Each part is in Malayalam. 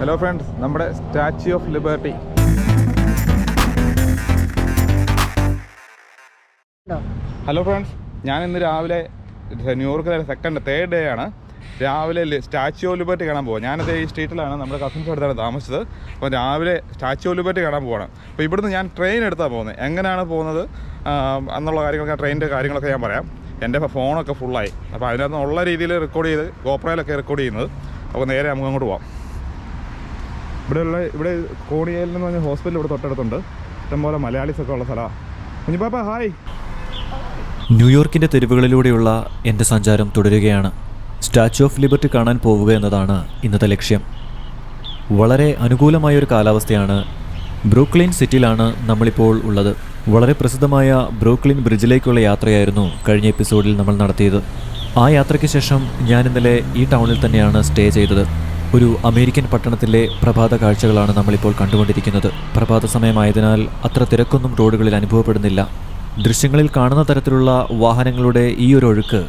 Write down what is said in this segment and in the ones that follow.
ഹലോ ഫ്രണ്ട്സ് നമ്മുടെ Statue of Liberty hello friends ഞാൻ ഇന്ന് രാവിലെ ന്യൂയോർക്കിലെ സെക്കൻഡ് തേർഡ് ഡേ ആണ്. രാവിലെ സ്റ്റാച്യു ഓഫ് ലിബർട്ടി കാണാൻ പോകാം ഞാനത് ഈ സ്ട്രീറ്റിലാണ് നമ്മുടെ കസിൻസ് അടുത്താണ് താമസിച്ചത്. അപ്പോൾ രാവിലെ സ്റ്റാച്യു ഓഫ് ലിബർട്ടി കാണാൻ പോവാണ്. അപ്പോൾ ഇവിടുന്ന് ഞാൻ ട്രെയിൻ എടുത്താണ് പോകുന്നത് എങ്ങനെയാണ് പോകുന്നത്? എന്നുള്ള കാര്യങ്ങളൊക്കെ ട്രെയിനിന്റെ കാര്യങ്ങളൊക്കെ ഞാൻ പറയാം. എന്റെ ഫോണൊക്കെ ഫുള്ളായി അപ്പോൾ അതിനകത്ത് ഉള്ള രീതിയിൽ റെക്കോർഡ് ചെയ്ത് ഗോപ്രയിലൊക്കെ റെക്കോർഡ് ചെയ്യുന്നത്. അപ്പോൾ നേരെ നമുക്ക് അങ്ങോട്ട് പോവാം. ഇവിടെയുള്ള ഇവിടെ കോണിയേൽ എന്ന് പറഞ്ഞ ഹോസ്പിറ്റൽ ഇവിടെ തൊട്ടടുത്തുണ്ട്. ഇഷ്ടംപോലെ മലയാളീസ് ഒക്കെ ഉള്ള സ്ഥലമാണ് കുഞ്ഞിപ്പാപ്പ ഹായ് ന്യൂയോർക്കിന്റെ തെരുവുകളിലൂടെയുള്ള എന്റെ സഞ്ചാരം തുടരുകയാണ്. സ്റ്റാച്യു ഓഫ് ലിബർട്ടി കാണാൻ പോവുക എന്നതാണ് ഇന്നത്തെ ലക്ഷ്യം. വളരെ അനുകൂലമായ ഒരു കാലാവസ്ഥയാണ് ബ്രൂക്ലിൻ സിറ്റിയിലാണ് നമ്മളിപ്പോൾ ഉള്ളത്. വളരെ പ്രസിദ്ധമായ ബ്രൂക്ലിൻ ബ്രിഡ്ജിലേക്കുള്ള യാത്രയായിരുന്നു കഴിഞ്ഞ എപ്പിസോഡിൽ നമ്മൾ നടത്തിയത്. ആ യാത്രയ്ക്ക് ശേഷം ഞാൻ ഇന്നലെ ഈ ടൗണിൽ തന്നെയാണ് സ്റ്റേ ചെയ്തത്. ഒരു അമേരിക്കൻ പട്ടണത്തിലെ പ്രഭാത കാഴ്ചകളാണ് നമ്മളിപ്പോൾ കണ്ടുകൊണ്ടിരിക്കുന്നത്. പ്രഭാത സമയമായതിനാൽ അത്ര തിരക്കൊന്നും റോഡുകളിൽ അനുഭവപ്പെടുന്നില്ല. ദൃശ്യങ്ങളിൽ കാണുന്ന തരത്തിലുള്ള വാഹനങ്ങളുടെ ഈ ഒരു ഒഴുക്ക്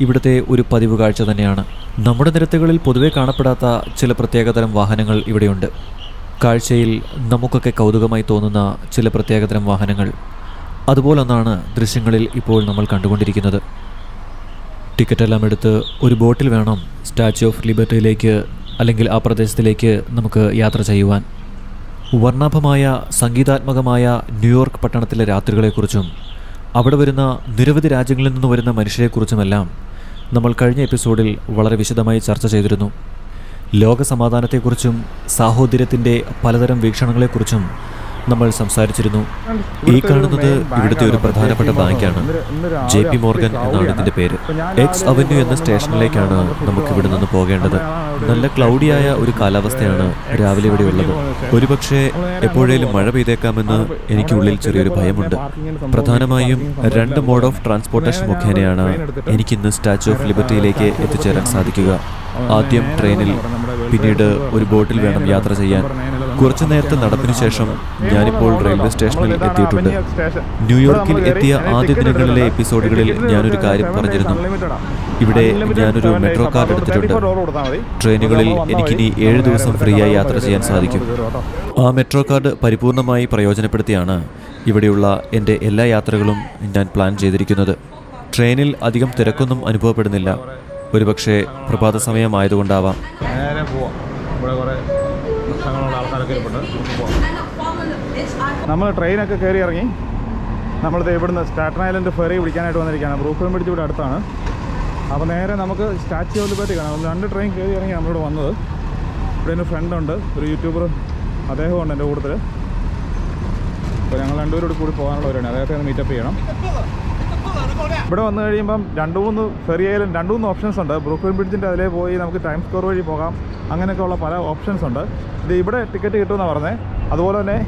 ഇവിടുത്തെ ഒരു പതിവ് കാഴ്ച തന്നെയാണ്. നമ്മുടെ നിരത്തുകളിൽ പൊതുവെ കാണപ്പെടാത്ത ചില പ്രത്യേകതരം വാഹനങ്ങൾ ഇവിടെയുണ്ട്. കാഴ്ചയിൽ നമുക്കൊക്കെ കൗതുകമായി തോന്നുന്ന ചില പ്രത്യേകതരം വാഹനങ്ങൾ. അതുപോലൊന്നാണ് ദൃശ്യങ്ങളിൽ ഇപ്പോൾ നമ്മൾ കണ്ടുകൊണ്ടിരിക്കുന്നത്. ടിക്കറ്റെല്ലാം എടുത്ത് ഒരു ബോട്ടിൽ വേണം സ്റ്റാച്യു ഓഫ് ലിബർട്ടിയിലേക്ക് അല്ലെങ്കിൽ ആ പ്രദേശത്തിലേക്ക് നമുക്ക് യാത്ര ചെയ്യുവാൻ. വർണാഭമായ സംഗീതാത്മകമായ ന്യൂയോർക്ക് പട്ടണത്തിലെ രാത്രികളെക്കുറിച്ചും അവിടെ വരുന്ന നിരവധി രാജ്യങ്ങളിൽ നിന്ന് വരുന്ന മനുഷ്യരെക്കുറിച്ചുമെല്ലാം നമ്മൾ കഴിഞ്ഞ എപ്പിസോഡിൽ വളരെ വിശദമായി ചർച്ച ചെയ്തിരുന്നു. ലോക സമാധാനത്തെക്കുറിച്ചും സാഹോദര്യത്തിന്റെ പലതരം വീക്ഷണങ്ങളെക്കുറിച്ചും നമ്മൾ സംസാരിച്ചിരുന്നു. ഈ കാണുന്നത് ഇവിടുത്തെ ഒരു പ്രധാനപ്പെട്ട ബാങ്കാണ് ജെ പി മോർഗൻ എന്നാണ് ഇതിന്റെ പേര്. എക്സ് അവന്യൂ എന്ന സ്റ്റേഷനിലേക്കാണ് നമുക്ക് ഇവിടെ നിന്ന് പോകേണ്ടത്. നല്ല ക്ലൗഡിയായ ഒരു കാലാവസ്ഥയാണ് രാവിലെ ഇവിടെ ഉള്ളത്. ഒരുപക്ഷെ എപ്പോഴേലും മഴ പെയ്തേക്കാമെന്ന് എനിക്കുള്ളിൽ ചെറിയൊരു ഭയമുണ്ട്. പ്രധാനമായും രണ്ട് മോഡ് ഓഫ് ട്രാൻസ്പോർട്ടേഷൻ മുഖേനയാണ് എനിക്കിന്ന് സ്റ്റാച്യു ഓഫ് ലിബർട്ടിയിലേക്ക് എത്തിച്ചേരാൻ സാധിക്കുക. ആദ്യം ട്രെയിനിൽ പിന്നീട് ഒരു ബോട്ടിൽ വേണം യാത്ര ചെയ്യാൻ. കുറച്ചു നേരത്തെ നടപ്പിന് ശേഷം ഞാനിപ്പോൾ റെയിൽവേ സ്റ്റേഷനിൽ എത്തിയിട്ടുണ്ട്. ന്യൂയോർക്കിൽ എത്തിയ ആദ്യ ദിനങ്ങളിലെ എപ്പിസോഡുകളിൽ ഞാനൊരു കാര്യം പറഞ്ഞിരുന്നു. ഇവിടെ ഞാനൊരു മെട്രോ കാർഡ് എടുത്തിട്ടുണ്ട്. ട്രെയിനുകളിൽ എനിക്കിനി ഏഴ് ദിവസം ഫ്രീ ആയി യാത്ര ചെയ്യാൻ സാധിക്കും. ആ മെട്രോ കാർഡ് പരിപൂർണമായി പ്രയോജനപ്പെടുത്തിയാണ് ഇവിടെയുള്ള എന്റെ എല്ലാ യാത്രകളും ഞാൻ പ്ലാൻ ചെയ്തിരിക്കുന്നത്. ട്രെയിനിൽ അധികം തിരക്കൊന്നും അനുഭവപ്പെടുന്നില്ല. ഒരുപക്ഷെ പ്രഭാത സമയമായതുകൊണ്ടാവാം. കുറേ ആൾക്കാരൊക്കെ നമ്മൾ ട്രെയിനൊക്കെ കയറി ഇറങ്ങി. നമ്മളിത് ഇവിടുന്ന് സ്റ്റാറ്റൻ ഐലൻഡ് ഫെറി പിടിക്കാനായിട്ട് വന്നിരിക്കുകയാണ്. ബ്രൂക്ലിൻ ബ്രിഡ്ജ് ഇവിടെ അടുത്താണ്. അപ്പോൾ നേരെ നമുക്ക് സ്റ്റാച്യു ഓഫ് ലിബർട്ടി കാണാം. രണ്ട് ട്രെയിൻ കയറി ഇറങ്ങി നമ്മളിവിടെ വന്നത്. ഇവിടെ എന്റെ ഫ്രണ്ടുണ്ട് ഒരു യൂട്യൂബർ അദ്ദേഹമുണ്ട് എന്റെ കൂട്ടത്തിൽ അപ്പോൾ ഞങ്ങൾ രണ്ടുപേരോട് കൂടി പോകാനുള്ളവരാണ് അദ്ദേഹത്തെ ഒന്ന് മീറ്റപ്പ് ചെയ്യണം. ഇവിടെ വന്നു കഴിയുമ്പം രണ്ട് മൂന്ന് ഫെറി ആയാലും രണ്ട് മൂന്ന് ഓപ്ഷൻസ് ഉണ്ട്. ബ്രൂക്ലിൻ ബ്രിഡ്ജിന്റെ അതിലേ പോയി നമുക്ക് ടൈം സ്ക്വയർ വഴി പോകാം. അങ്ങനെയൊക്കെയുള്ള പല ഓപ്ഷൻസ് ഉണ്ട്. ഇത് ഇവിടെ ടിക്കറ്റ് കിട്ടുമെന്നാണ് പറഞ്ഞത് അതുപോലെ തന്നെ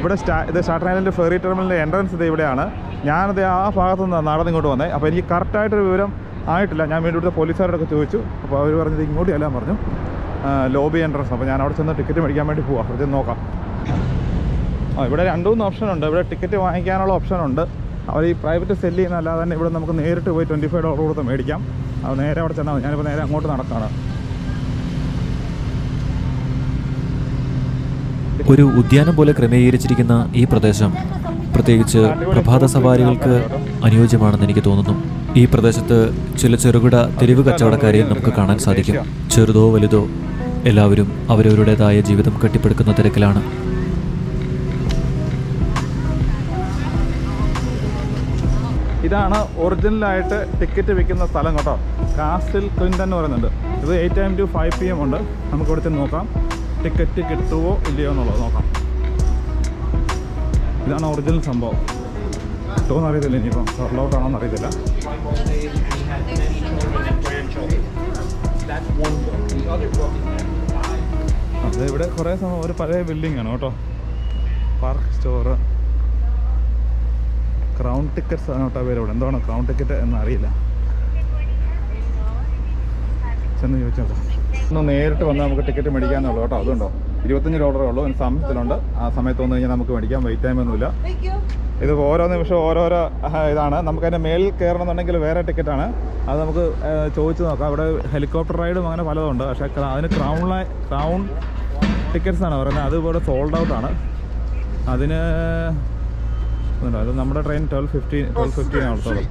ഇവിടെ സ്റ്റാ ഇത് ഐലൻഡ് ഫെറി ടെർമിനലിന്റെ എൻട്രൻസ് ഇത് ഇവിടെയാണ്. ഞാനത് ആ ഭാഗത്തു നിന്ന് നടന്ന് ഇങ്ങോട്ട് വന്നത് അപ്പോൾ എനിക്ക് കറക്റ്റായിട്ടൊരു വിവരം ആയിട്ടില്ല. ഞാൻ വീണ്ടും ഇവിടുത്തെ പോലീസുകാരോടൊക്കെ ചോദിച്ചു. അപ്പോൾ അവർ പറഞ്ഞത് ഇങ്ങോട്ട് ചെല്ലാൻ പറഞ്ഞു. ലോബി എൻട്രൻസ് അപ്പോൾ ഞാൻ അവിടെ ചെന്ന് ടിക്കറ്റ് മേടിക്കാൻ വേണ്ടി പോവാം. ഇത് നോക്കാം. ആ ഇവിടെ രണ്ടു മൂന്ന് ഓപ്ഷൻ ഉണ്ട്. ഇവിടെ ടിക്കറ്റ് വാങ്ങിക്കാനുള്ള ഓപ്ഷൻ ഉണ്ട്. അവർ ഈ പ്രൈവറ്റ് സെല്ല് ചെയ്യുന്ന അല്ലാതെ തന്നെ ഇവിടെ നമുക്ക് നേരിട്ട് പോയി ട്വന്റി ഫൈവ് ഡോളർ കൊടുത്ത് മേടിക്കാം. അത് നേരെ അവിടെ ചെന്നാൽ ഞാനിപ്പോൾ നേരെ അങ്ങോട്ട് നടക്കുകയാണ് ഒരു ഉദ്യാനം പോലെ ക്രമീകരിച്ചിരിക്കുന്ന ഈ പ്രദേശം പ്രത്യേകിച്ച് പ്രഭാത സവാരികൾക്ക് അനുയോജ്യമാണെന്ന് എനിക്ക് തോന്നുന്നു. ഈ പ്രദേശത്ത് ചില ചെറുകിട തെരുവ് കച്ചവടക്കാരെയും നമുക്ക് കാണാൻ സാധിക്കും. ചെറുതോ വലുതോ എല്ലാവരും അവരവരുടേതായ ജീവിതം കെട്ടിപ്പടുക്കുന്ന തിരക്കിലാണ്. ഇതാണ് ഒറിജിനലായിട്ട് ടിക്കറ്റ് വിൽക്കുന്ന സ്ഥലം കേട്ടോ. കാസ്റ്റിൽ ക്ലിന്റൺ എന്ന് പറയുന്നുണ്ട്. ഇത് eight M to five P M ഉണ്ട്. നമുക്ക് ഇവിടുത്തെ നോക്കാം. ടിക്കറ്റ് കിട്ടുമോ ഇല്ലയോ എന്നുള്ളത് നോക്കാം. ഇതാണ് ഒറിജിനൽ സംഭവം. കിട്ടുമോ അറിയത്തില്ല ഇനിയിപ്പം. സോൾഡ് ആണോ അറിയത്തില്ല. അത് ഇവിടെ കുറേ സമയം ഒരു പഴയ ബിൽഡിംഗ് ആണ് കേട്ടോ. പാർക്ക് സ്റ്റോറ് ക്രൗൺ ടിക്കറ്റ്സ് ആണ് ഇവിടെ എന്താണ് ക്രൗൺ ടിക്കറ്റ് എന്ന് അറിയില്ല ചെന്ന് ചോദിച്ചോ ഒന്ന് നേരിട്ട് വന്ന് നമുക്ക് ടിക്കറ്റ് മേടിക്കാന്നുള്ളൂ കേട്ടോ. അതുണ്ടോ? ഇരുപത്തഞ്ച് ഡോളറേ ഉള്ളൂ. അതിന് സമയത്തിലുണ്ട്. ആ സമയത്ത് വന്നു കഴിഞ്ഞാൽ നമുക്ക് മേടിക്കാം. വെയിറ്റ് ടൈം ഒന്നുമില്ല. ഇത് ഓരോ നിമിഷം ഓരോരോ ഇതാണ്. നമുക്ക് അതിന്റെ മേളിൽ കയറണമെന്നുണ്ടെങ്കിൽ വേറെ ടിക്കറ്റാണ് അത് നമുക്ക് ചോദിച്ചു നോക്കാം. അവിടെ ഹെലികോപ്റ്റർ റൈഡും അങ്ങനെ പലതുണ്ട്. പക്ഷേ അതിന് ക്രൗൺ ക്രൗൺ ടിക്കറ്റ്സ് ആണ് പറയുന്നത്. അതുപോലെ സോൾഡ് ഔട്ടാണ് അതിന് അത് നമ്മുടെ train twelve fifty twelve fifty ആവത്തോളം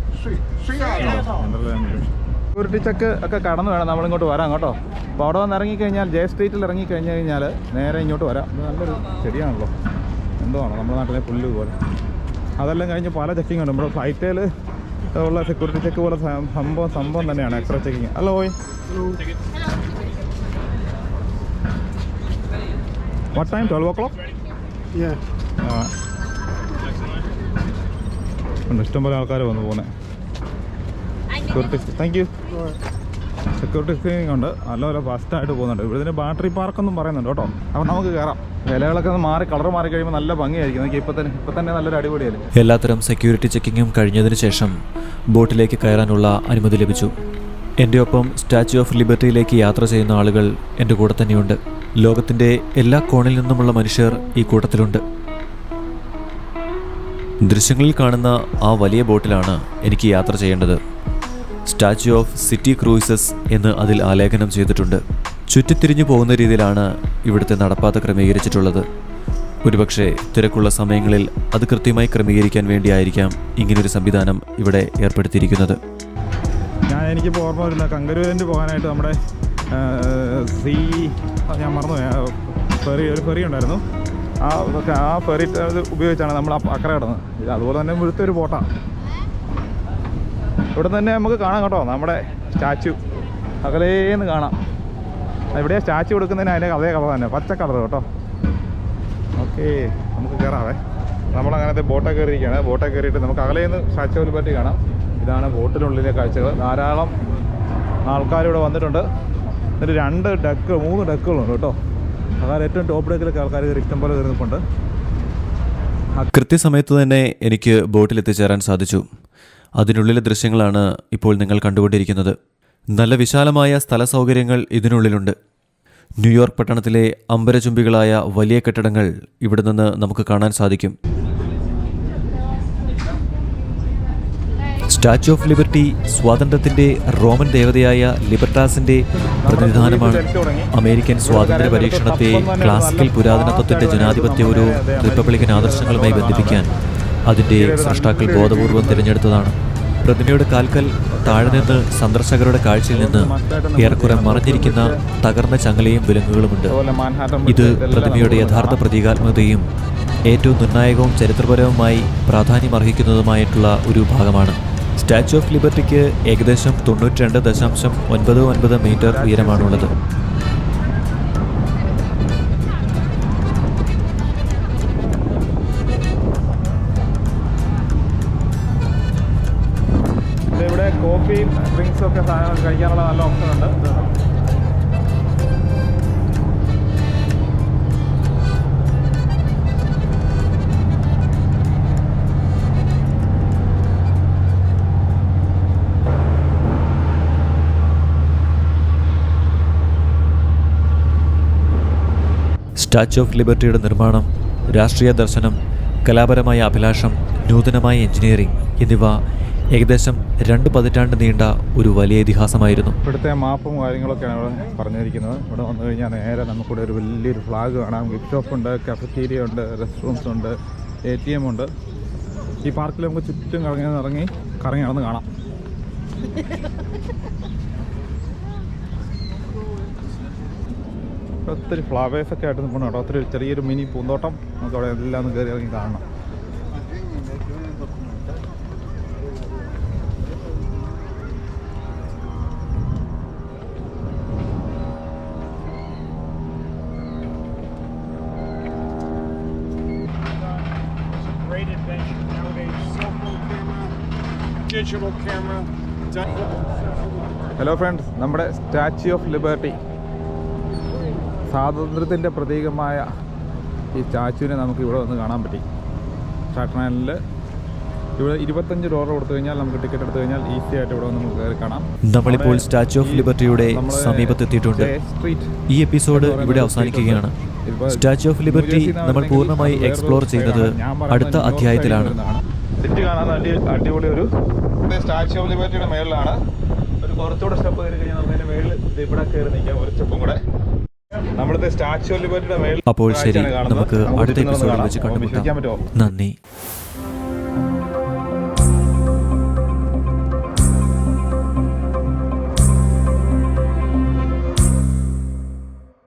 security check ഒക്കെ കടന്നു വേണം നമ്മളിങ്ങോട്ട് വരാം കേട്ടോ. അപ്പോൾ അവിടെ വന്ന് ഇറങ്ങിക്കഴിഞ്ഞാൽ ജെ സ്ട്രീറ്റിൽ ഇറങ്ങി കഴിഞ്ഞു കഴിഞ്ഞാൽ നേരെ ഇങ്ങോട്ട് വരാം. അത് നല്ലൊരു ചെടിയാണല്ലോ. എന്തോ ആണ് നമ്മുടെ നാട്ടിലെ പുല്ല് പോലെ. അതെല്ലാം കഴിഞ്ഞ് പല ചെക്കിംഗ് ഉണ്ട്. നമ്മുടെ ഫ്ലൈറ്റേൽ ഉള്ള സെക്യൂരിറ്റി ചെക്ക് പോലെ സംഭവം സംഭവം തന്നെയാണ് എക്സ്ട്രാ ചെക്കിങ് ഹലോ ഓയ് what time twelve o'clock ഇഷ്ടംപോലെ ആൾക്കാർ വന്നു പോകുന്നത് security thank you security screening ഉണ്ട്. നല്ലപോലെ ഫാസ്റ്റായിട്ട് പോകുന്നുണ്ട്. ഇവിടെ ഇതിന് ബാറ്ററി പാർക്കൊന്നും പറയുന്നുണ്ട് കേട്ടോ. അപ്പം നമുക്ക് കയറാം വിലകളൊക്കെ ഒന്ന് മാറി കളർ മാറി കഴിയുമ്പോൾ നല്ല ഭംഗിയായിരിക്കും. നമുക്ക് ഇപ്പം തന്നെ ഇപ്പം തന്നെ നല്ലൊരു അടിപൊളിയായിരുന്നു എല്ലാത്തരം സെക്യൂരിറ്റി ചെക്കിങ്ങും കഴിഞ്ഞതിന് ശേഷം ബോട്ടിലേക്ക് കയറാനുള്ള അനുമതി ലഭിച്ചു. എന്റെ ഒപ്പം സ്റ്റാച്യു ഓഫ് ലിബർട്ടിയിലേക്ക് യാത്ര ചെയ്യുന്ന ആളുകൾ എന്റെ കൂടെ തന്നെയുണ്ട്. ലോകത്തിന്റെ എല്ലാ കോണിൽ നിന്നുമുള്ള മനുഷ്യർ ഈ കൂട്ടത്തിലുണ്ട്. ദൃശ്യങ്ങളിൽ കാണുന്ന ആ വലിയ ബോട്ടിലാണ് എനിക്ക് യാത്ര ചെയ്യേണ്ടത്. സ്റ്റാച്യു ഓഫ് സിറ്റി ക്രൂയിസസ് എന്ന് അതിൽ ആലേഖനം ചെയ്തിട്ടുണ്ട്. ചുറ്റിത്തിരിഞ്ഞു പോകുന്ന രീതിയിലാണ് ഇവിടുത്തെ നടപ്പാത ക്രമീകരിച്ചിട്ടുള്ളത്. ഒരുപക്ഷെ തിരക്കുള്ള സമയങ്ങളിൽ അത് കൃത്യമായി ക്രമീകരിക്കാൻ വേണ്ടിയായിരിക്കാം ഇങ്ങനൊരു സംവിധാനം ഇവിടെ ഏർപ്പെടുത്തിയിരിക്കുന്നത്. ഞാൻ എനിക്ക് ഓർമ്മ വരുന്ന കങ്കരൂരിന്റെ പോകാനായിട്ട് നമ്മുടെ സീ ഞാൻ മറന്നു ഫെറി ഒരു ഫെറി ഉണ്ടായിരുന്നു. ആ ആ ഫെറി ഉപയോഗിച്ചാണ് നമ്മൾ അക്കരെ കിടന്നത്. അതുപോലെ തന്നെ മുഴുത്ത ഒരു ബോട്ടാണ് ഇവിടെ തന്നെ നമുക്ക് കാണാം കേട്ടോ നമ്മുടെ സ്റ്റാച്ചു. അകലേന്ന് കാണാം. ഇവിടെ സ്റ്റാച്ചു കൊടുക്കുന്നതിന് അതിന്റെ അതേ കളർ തന്നെ പച്ച കളർ കേട്ടോ. ഓക്കെ നമുക്ക് കയറാവേ നമ്മളങ്ങനത്തെ ബോട്ടൊക്കെ കയറിയിരിക്കുകയാണ്. ബോട്ടൊക്കെ കയറിയിട്ട് നമുക്ക് അകലേന്ന് സ്റ്റാച്ചു പറ്റി കാണാം. ഇതാണ് ബോട്ടിനുള്ളിലെ കാഴ്ചകൾ. ധാരാളം ആൾക്കാരിവിടെ വന്നിട്ടുണ്ട്. എന്നിട്ട് രണ്ട് ഡക്ക് മൂന്ന് ഡക്കുകളുണ്ട് കേട്ടോ. അതായത് ഏറ്റവും ടോപ്പ് ഡെക്കിലൊക്കെ ആൾക്കാർ കയറി ഇഷ്ടം പോലെ കയറി നിൽപ്പുണ്ട് കൃത്യസമയത്ത് തന്നെ എനിക്ക് ബോട്ടിൽ എത്തിച്ചേരാൻ സാധിച്ചു. അതിനുള്ളിലെ ദൃശ്യങ്ങളാണ് ഇപ്പോൾ നിങ്ങൾ കണ്ടുകൊണ്ടിരിക്കുന്നത്. നല്ല വിശാലമായ സ്ഥല സൗകര്യങ്ങൾ ഇതിനുള്ളിലുണ്ട്. ന്യൂയോർക്ക് പട്ടണത്തിലെ അമ്പരചുംബികളായ വലിയ കെട്ടിടങ്ങൾ ഇവിടെ നിന്ന് നമുക്ക് കാണാൻ സാധിക്കും. സ്റ്റാച്യു ഓഫ് ലിബർട്ടി സ്വാതന്ത്ര്യത്തിന്റെ റോമൻ ദേവതയായ ലിബർട്ടാസിന്റെ പ്രതിനിധാനമാണ്. അമേരിക്കൻ സ്വാതന്ത്ര്യ പരീക്ഷണത്തെ ക്ലാസിക്കൽ പുരാതനത്വത്തിന്റെ ജനാധിപത്യപരവും റിപ്പബ്ലിക്കൻ ആദർശങ്ങളുമായി ബന്ധിപ്പിക്കാൻ അതിന്റെ സൃഷ്ടാക്കൾ ബോധപൂർവം തിരഞ്ഞെടുത്തതാണ്. പ്രതിമയുടെ കാൽക്കൽ താഴെ നിന്ന് സന്ദർശകരുടെ കാഴ്ചയിൽ നിന്ന് ഏറെക്കുറെ മറഞ്ഞിരിക്കുന്ന തകർന്ന ചങ്ങലയും വിലങ്ങുകളുമുണ്ട്. ഇത് പ്രതിമയുടെ യഥാർത്ഥ പ്രതീകാത്മകതയും ഏറ്റവും നിർണായകവും ചരിത്രപരവുമായി പ്രാധാന്യമർഹിക്കുന്നതുമായിട്ടുള്ള ഒരു ഭാഗമാണ്. സ്റ്റാച്യു ഓഫ് ലിബർട്ടിക്ക് ഏകദേശം തൊണ്ണൂറ്റി രണ്ട് ദശാംശം ഒൻപത് ഒൻപത് മീറ്റർ ഉയരമാണുള്ളത്. കോഫി ഡ്രിങ്ക്സും ഒക്കെ കഴിക്കാനുള്ള നല്ല ഓപ്ഷൻ ഉണ്ട്. സ്റ്റാച്യു ഓഫ് ലിബർട്ടിയുടെ നിർമ്മാണം രാഷ്ട്രീയ ദർശനം കലാപരമായ അഭിലാഷം നൂതനമായ എഞ്ചിനീയറിംഗ് എന്നിവ ഏകദേശം രണ്ട് പതിറ്റാണ്ട് നീണ്ട ഒരു വലിയ ഇതിഹാസമായിരുന്നു. ഇവിടുത്തെ മാപ്പും കാര്യങ്ങളൊക്കെയാണ് ഇവിടെ പറഞ്ഞിരിക്കുന്നത്. ഇവിടെ വന്നു കഴിഞ്ഞാൽ നേരെ നമുക്കിവിടെ ഒരു വലിയൊരു ഫ്ലാഗ് കാണാം. ഗിഫ്റ്റ് ഷോപ്പ് ഉണ്ട് കഫറ്റീരിയ ഉണ്ട് റെസ്റ്റ് റൂംസ് ഉണ്ട് എ ടി എം ഉണ്ട്. ഈ പാർക്കിൽ നമുക്ക് ചുറ്റും കറങ്ങി ഇറങ്ങി കറങ്ങി നടന്ന് കാണാം. ഒത്തിരി ഫ്ലവേഴ്സ് ഒക്കെ ആയിട്ട് നിൽക്കണം കേട്ടോ. ഒത്തിരി ചെറിയൊരു മിനി പൂന്തോട്ടം. നമുക്ക് അവിടെ എല്ലാം ഒന്ന് കയറി ഇറങ്ങി കാണണം. ഹലോ ഫ്രണ്ട്സ് നമ്മുടെ സ്റ്റാച്യു ഓഫ് ലിബർട്ടി സ്വാതന്ത്ര്യത്തിന്റെ പ്രതീകമായ ഈ സ്റ്റാച്യുവിനെ നമുക്ക് ഇവിടെ വന്ന് കാണാൻ പറ്റി. ഷാട്ട്മാനിൽ ഇവിടെ ഇരുപത്തഞ്ച് ഡോളർ കൊടുത്തു കഴിഞ്ഞാൽ നമുക്ക് ടിക്കറ്റ് എടുത്തു കഴിഞ്ഞാൽ ഈസി ആയിട്ട് ഇവിടെ വന്ന് നമുക്ക് കയറി കാണാം. നമ്മളിപ്പോൾ സ്റ്റാച്യു ഓഫ് ലിബർട്ടിയുടെ സമീപത്തെത്തിയിട്ടുണ്ട്. ഈ എപ്പിസോഡ് ഇവിടെ അവസാനിക്കുകയാണ്. സ്റ്റാച്യു ഓഫ് ലിബർട്ടി നമ്മൾ പൂർണമായി എക്സ്പ്ലോർ ചെയ്യുന്നത് അടുത്ത അധ്യായത്തിലാണ്. സിറ്റി കാണാൻ അടിപൊളി ഒരു സ്റ്റാച്യു ഓഫ് ലിബർട്ടിയുടെ മേളിലാണ്. ഒരു കുറച്ചുകൂടെ സ്റ്റെപ്പ് കയറി കഴിഞ്ഞാൽ നമുക്ക് അതിന്റെ മേളിൽ ഇവിടെ കയറി നിൽക്കാം. ഒരു സ്റ്റെപ്പും കൂടെ. അപ്പോൾ ശരി. നമുക്ക് അടുത്ത എപ്പിസോഡിൽ വെച്ച് കണ്ടുമുട്ടാം. നന്ദി.